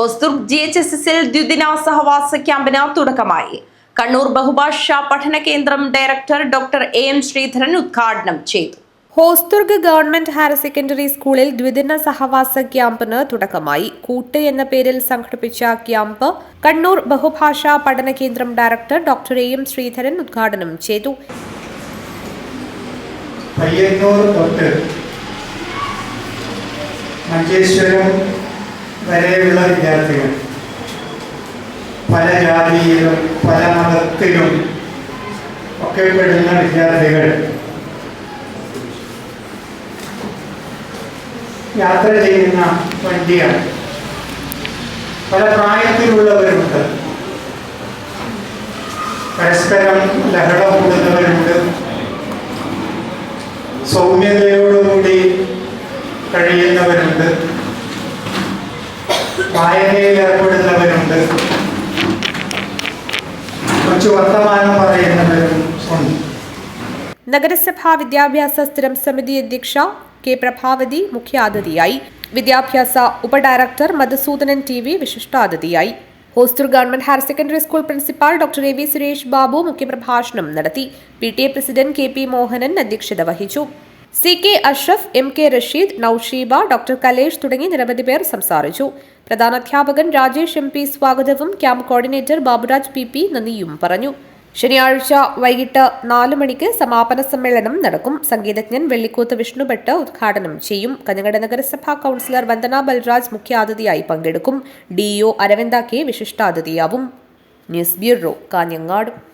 Hosdurg G H S എസിൽ ദ്വിദിന സഹവാസ ക്യാമ്പിന് തുടക്കമായി. കണ്ണൂർ ബഹുഭാഷ പഠന കേന്ദ്രം director doctor A M Sreedharan ഉദ്ഘാടനം ചെയ്തു. ഹോസ്ദുർഗ് ഗവൺമെന്റ് ഹയർ സെക്കൻഡറി സ്കൂളിൽ ദ്വിദിന സഹവാസ ക്യാമ്പിന് തുടക്കമായി. കൂട്ട് എന്ന പേരിൽ സംഘടിപ്പിച്ച ക്യാമ്പ് കണ്ണൂർ ബഹുഭാഷാ പഠന കേന്ദ്രം director doctor A M Sreedharan ഉദ്ഘാടനം ചെയ്തു. പയ്യന്നൂർ തൊട്ട് മഞ്ചേശ്വരം വരെയുള്ള വിദ്യാർത്ഥികൾ. പല ജാതിയിലും പല മതത്തിലും ഒക്കെ പെടുന്ന വിദ്യാർത്ഥികൾ. യാത്ര ചെയ്യുന്ന വണ്ടിയാണ്. പല പ്രായത്തിലുള്ളവരുണ്ട്. പരസ്പരം ലഹള കൂടുന്നവരുണ്ട്. സൗമ്യതയോടുകൂടി കഴിയുന്നവരുണ്ട്. വായനയിൽ ഏർപ്പെടുന്നവരുണ്ട്. കുറച്ച് വർത്തമാനം പറയുന്നവരും നഗരസഭാ വിദ്യാഭ്യാസ സ്ഥിരം സമിതി അധ്യക്ഷ കെ പ്രഭാവതി മുഖ്യാതിഥിയായി. വിദ്യാഭ്യാസ ഉപഡയറക്ടർ Madhusoodanan T V വിശിഷ്ടാതിഥിയായി. Hosdurg government higher secondary school principal doctor A V Suresh Babu മുഖ്യപ്രഭാഷണം നടത്തി. P T A president K P Mohanan അധ്യക്ഷത വഹിച്ചു. C K Ashraf M K Rasheed Noushiba doctor Kalesh തുടങ്ങി നിരവധി പേർ സംസാരിച്ചു. പ്രധാനാധ്യാപകൻ രാജേഷ് എം പി സ്വാഗതവും camp coordinator Baburaj P P നന്ദിയും പറഞ്ഞു. ശനിയാഴ്ച വൈകിട്ട് നാല് മണിക്ക് സമാപന സമ്മേളനം നടക്കും. സംഗീതജ്ഞൻ വെള്ളിക്കൂത്ത് വിഷ്ണുഭട്ട് ഉദ്ഘാടനം ചെയ്യും. കഞ്ഞങ്ങട നഗരസഭാ കൌൺസിലർ വന്ദന ബൽരാജ് മുഖ്യാതിഥിയായി പങ്കെടുക്കും. DEO Aravinda K വിശിഷ്ടാതിഥിയാവും. News bureau Kanhangad.